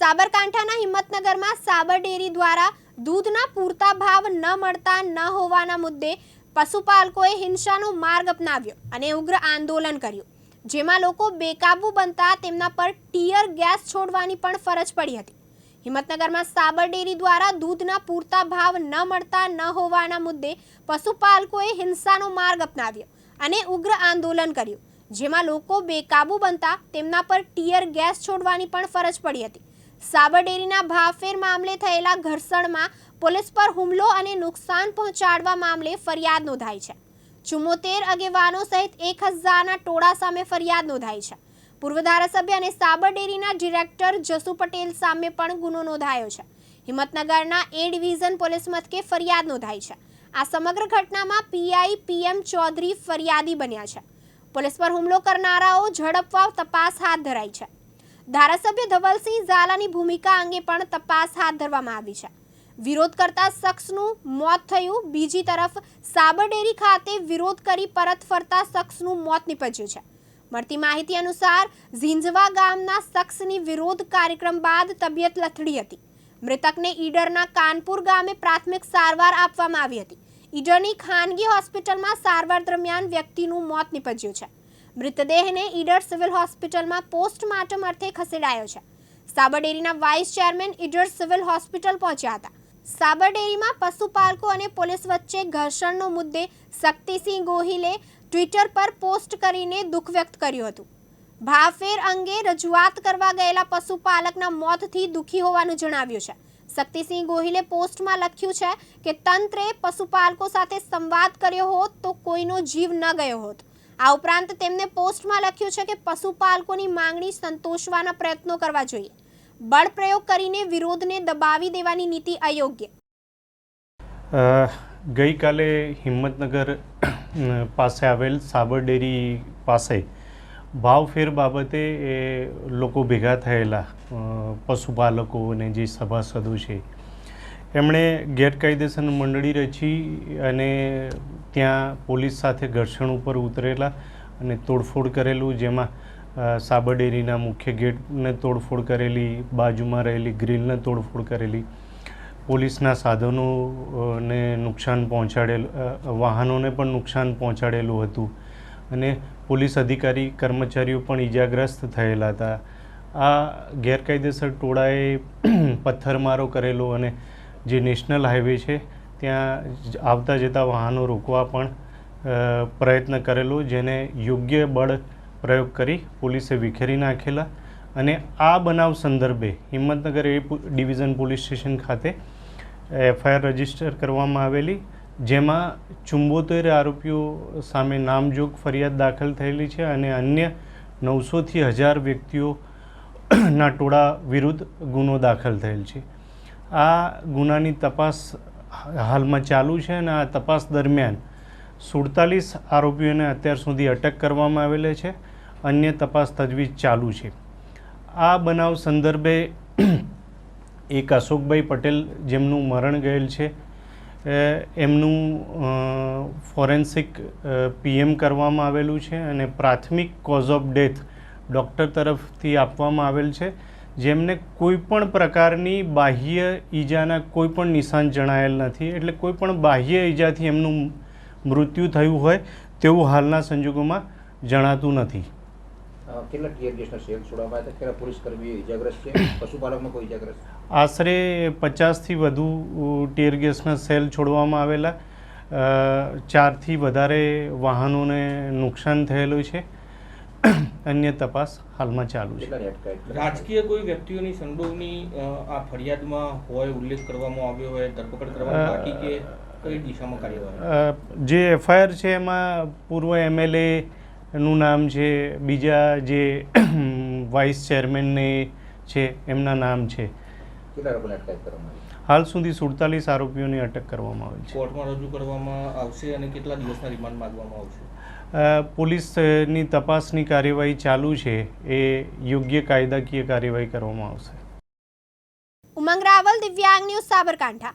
સાબરકાંઠાના હિંમતનગરમાં સાબર ડેરી દ્વારા દૂધના પૂરતા ભાવ ન મળતા ન હોવાના મુદ્દે પશુપાલકોએ હિંસાનો માર્ગ અપનાવ્યો અને ઉગ્ર આંદોલન કર્યું. જેમાં લોકો બેકાબુ બનતા તેમના પર ટીયર ગેસ છોડવાની પણ ફરજ પડી હતી. હિંમતનગરમાં સાબર ડેરી દ્વારા દૂધના પૂરતા ભાવ ન મળતા ન હોવાના મુદ્દે પશુપાલકોએ હિંસાનો માર્ગ અપનાવ્યો અને ઉગ્ર આંદોલન કર્યું. જેમાં લોકો બેકાબુ બનતા તેમના પર ટીયર ગેસ છોડવાની પણ ફરજ પડી હતી. સાબર ડેરીના ભાવફેર મામલે થયેલા ઘર્ષણમાં પોલીસ પર હુમલો અને નુકસાન પહોંચાડવા મામલે ફરિયાદ નોંધાઈ છે. ચુમ્મોતેર આગેવાનો સહિત એક હજારના ટોળા સામે ફરિયાદ નોંધાઈ છે. પૂર્વ ધારાસભ્ય અને સાબરડેરીના ડિરેક્ટર જસુ પટેલ સામે પણ ગુનો નોંધાયો છે. હિંમતનગરના એ ડિવિઝન પોલીસ મથકે ફરિયાદ નોંધાઈ છે. આ સમગ્ર ઘટનામાં પીઆઈ પીએમ ચૌધરી ફરિયાદી બન્યા છે. પોલીસ પર હુમલો કરનારાઓ ઝડપવા તપાસ હાથ ધરાઈ છે. ધારાસભ્ય ધવલસિંહ ઝાલાની ભૂમિકા અંગે પણ તપાસ હાથ ધરવામાં આવી છે. વિરોધ કરતા શખ્સનું મોત થયું. બીજી તરફ સાબરડેરી ખાતે વિરોધ કરી પરત ફરતા શખ્સનું મોત નીપજ્યું છે. મળતી માહિતી અનુસાર ઝીંઝવા ગામના શખ્સની વિરોધ કાર્યક્રમ બાદ તબિયત લથડી હતી. મૃતકને ઈડરના કાનપુર ગામે પ્રાથમિક સારવાર આપવામાં આવી હતી. ઈડરની ખાનગી હોસ્પિટલમાં સારવાર દરમિયાન વ્યક્તિનું મોત નીપજ્યું છે. મૃતદેહને ઈડર સિવિલ હોસ્પિટલમાં પોસ્ટમોર્ટમ અર્થે ખસેડાયો છે. સાબરડેરીના vice chairman Idar civil hospital પહોંચ્યા હતા. સાબરડેરીમાં પશુપાલકો અને પોલીસ વચ્ચે ઘર્ષણનો મુદ્દે શક્તિસિંહ ગોહિલે ટ્વિટર પર પોસ્ટ કરીને દુઃખ વ્યક્ત કર્યું હતું. ભાવફેર અંગે રજૂઆત કરવા ગયેલા પશુપાલકના મોતથી દુઃખી હોવાનું જણાવ્યું છે. શક્તિસિંહ ગોહિલે પોસ્ટમાં લખ્યું છે કે, તંત્રે પશુપાલકો સાથે સંવાદ કર્યો હોત તો કોઈનો જીવ ન ગયો હોત. આ ઉપરાંત તેમને પોસ્ટમાં લખ્યું છે કે પશુપાલકોની માંગણી સંતોષવાના પ્રયત્નો કરવા જોઈએ. બળ પ્રયોગ કરીને વિરોધને દબાવી દેવાની નીતિ અયોગ્ય. ગઈકાલે હિંમતનગર પાસે આવેલ સાબર ડેરી પાસે ભાવફેર બાબતે એ લોકો ભેગા થયેલા પશુપાલકો અને જે સભાસદો છે. એમણે ગેરકાયદેસર મંડળી રચી અને ત્યાં પોલીસ સાથે ઘર્ષણ ઉપર ઉતરેલા અને તોડફોડ કરેલું, જેમાં સાબરડેરીના મુખ્ય ગેટને તોડફોડ કરેલી, બાજુમાં રહેલી ગ્રીલને તોડફોડ કરેલી, પોલીસના સાધનોને નુકસાન પહોંચાડેલ વાહનોને પણ નુકસાન પહોંચાડેલું હતું અને પોલીસ અધિકારી, કર્મચારીઓ પણ ઈજાગ્રસ્ત થયેલા હતા. આ ગેરકાયદેસર ટોળાએ પથ્થરમારો કરેલો અને જે નેશનલ હાઈવે છે ત્યાં આવતા જતા વાહનો રોકવા પણ પ્રયત્ન કરેલો, જેને યોગ્ય બળ પ્રયોગ કરી પોલીસે વિખેરી નાખેલા અને આ બનાવ સંદર્ભે Himmatnagar A division police station ખાતે એફઆઈઆર રજિસ્ટર કરવામાં આવેલી, જેમાં ચુંબોતેર આરોપીઓ સામે નામજોગ ફરિયાદ દાખલ થયેલી છે અને અન્ય નવસોથી હજાર વ્યક્તિઓના ટોળા વિરુદ્ધ ગુનો દાખલ થયેલ છે. આ ગુનાની તપાસ હાલમાં ચાલુ છે અને આ તપાસ દરમિયાન સુડતાલીસ આરોપીઓને અત્યાર સુધી અટક કરવામાં આવેલી છે. અન્ય તપાસ તજવીજ ચાલુ છે. આ બનાવ સંદર્ભે એક અશોકભાઈ પટેલ જેમનું મરણ ગયેલ છે. એમનું ફોરેન્સિક પીએમ કરવામાં આવેલું છે અને પ્રાથમિક કોઝ ઓફ ડેથ ડૉક્ટર તરફથી આપવામાં આવેલ છે. જેમને કોઈ પણ પ્રકારની બાહ્ય ઈજાના કોઈ પણ નિશાન જણાયેલ નથી એટલે કોઈપણ બાહ્ય ઈજાથી એમનું મૃત્યુ થયું હોય તેવું હાલના સંજોગોમાં જણાતું નથી. કેટલા ટીયર ગેસના સેલ છોડવામાં આવ્યા કેટલા પોલીસ કર્મીઓ ઇજાગ્રસ્ત છે? પશુપાલકમાં કોઈ ઇજાગ્રસ્ત આશરે પચાસથી વધુ ટીયર ગેસના સેલ છોડવામાં આવેલા. ચારથી વધારે વાહનોને નુકસાન થયેલું છે. અન્ય તપાસ હાલમાં ચાલુ છે? રાજકીય કોઈ વ્યક્તિઓની સંડોવણી આ ફરિયાદમાં હોય ઉલ્લેખ કરવામાં આવ્યો હોય ધરપકડ કરવામાં બાકી કે કઈ દિશામાં કાર્યવાહી? જે એફઆઈઆર છે એમાં પૂર્વ એમએલએ નું નામ છે બીજા જે વાઇસ ચેરમેનને છે એમના નામ છે. કેટલા લોકોને અટકાયત કરવામાં આવી હાલ સુધી સુડતાલીસ આરોપીઓની અટક કરવામાં આવી છે. કોર્ટમાં રજૂ કરવામાં આવશે અને કેટલા દિવસના રિમાન્ડ માંગવામાં આવશે? પોલીસની તપાસની કાર્યવાહી ચાલુ છે એ યોગ્ય કાયદાકીય કાર્યવાહી કરવામાં આવશે. ઉમંગ રાવલ દિવ્યાંગ ન્યૂઝ સાબરકાંઠા.